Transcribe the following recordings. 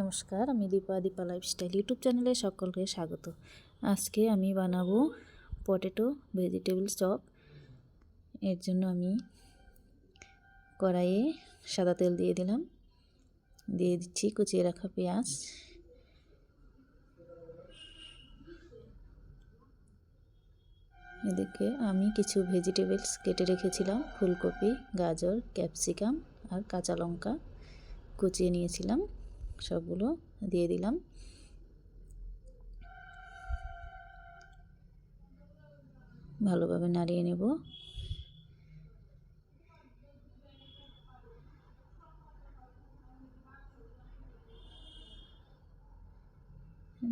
নমস্কার, আমি Dipa Dipa lifestyle YouTube চ্যানেলে সকলকে স্বাগত। আজকে আমি বানাবো পটেটো ভেজিটেবল চপ এর জন্য আমি কড়াইয়ে সাদা তেল দিয়ে দিলাম। দিয়ে দিচ্ছি, কুচিয়ে রাখা পেঁয়াজ। এদিকে আমি কিছু ভেজিটেবলস কেটে রেখেছিলাম। ফুলকপি, গাজর ক্যাপসিকাম আর কাঁচা লঙ্কা কুচিয়ে নিয়েছিলাম। সবগুলো দিয়ে দিলাম। ভালোভাবে নাড়িয়ে নেব।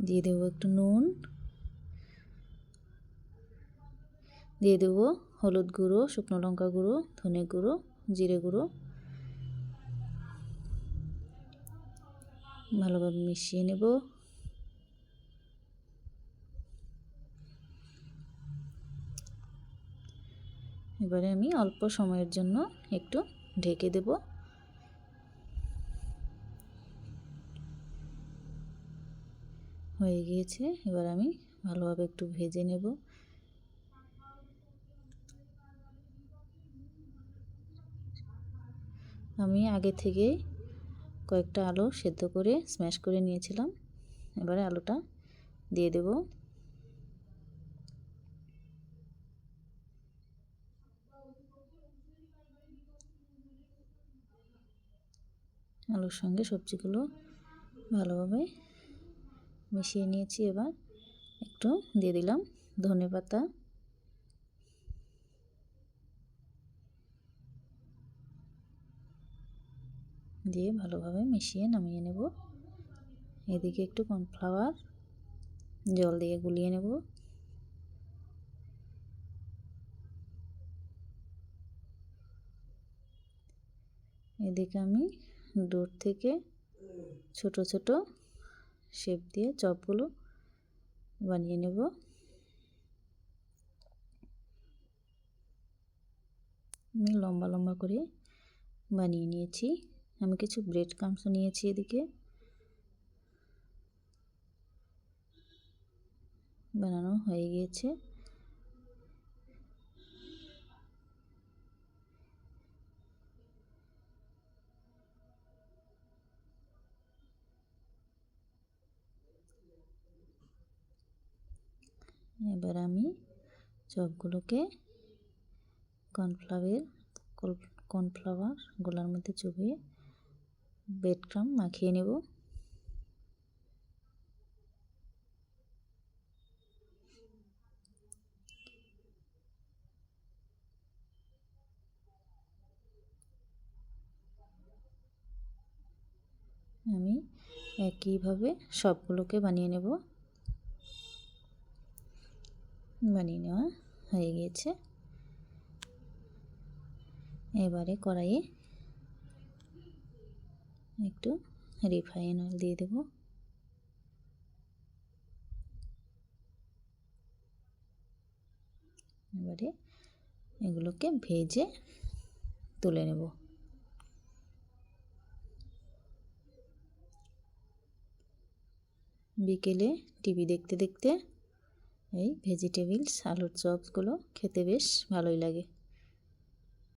দিয়ে দেবো একটু নুন। দিয়ে দেবো হলুদ গুঁড়ো, শুকনো লঙ্কা গুঁড়ো, ধনে গুঁড়ো, জিরে গুঁড়ো। ভালোভাবে মিশিয়ে নেব। এবারে আমি অল্প সময়ের জন্য একটু ঢেকে দেব। হয়ে গিয়েছে, এবার আমি ভালোভাবে একটু ভেজে নেব। আমি আগে থেকে কয়েকটা আলু সেদ্ধ করে স্ম্যাশ করে নিয়েছিলাম। এবারে আলুটা দিয়ে দেব। আলুর সঙ্গে সবজিগুলো ভালোভাবে মিশিয়ে নিয়েছি। এবার একটু দিয়ে দিলাম ধনে পাতা দিয়ে ভালোভাবে মিশিয়ে নামিয়ে নেব। এদিকে একটু কর্নফ্লাওয়ার জল দিয়ে গুলিয়ে নেব। এদিকে আমি দূর থেকে ছোট ছোট শেপ দিয়ে চপগুলো বানিয়ে নেব। আমি লম্বা লম্বা করে বানিয়ে নিয়েছি। আমি কিছু ব্রেড ক্রামসও নিয়েছি এদিকে। বানানো হয়ে গিয়েছে। এবার আমি চপগুলোকে কর্নফ্লাওয়ার কর্নফ্লাওয়ার গোলার মধ্যে চুবিয়ে ব্রেড ক্রাম মাখিয়ে নেব। আমি একইভাবে সবগুলোকে বানিয়ে নেব। বানিয়ে নেওয়া হয়ে গিয়েছে। এবারে কড়াইয়ে একটু রিফাইন অয়েল দিয়ে দেব। এবারে এগুলোকে ভেজে তুলে নেব। বিকেলে টিভি দেখতে দেখতে এই ভেজিটেবিলস, আলুর চপগুলো খেতে বেশ ভালোই লাগে।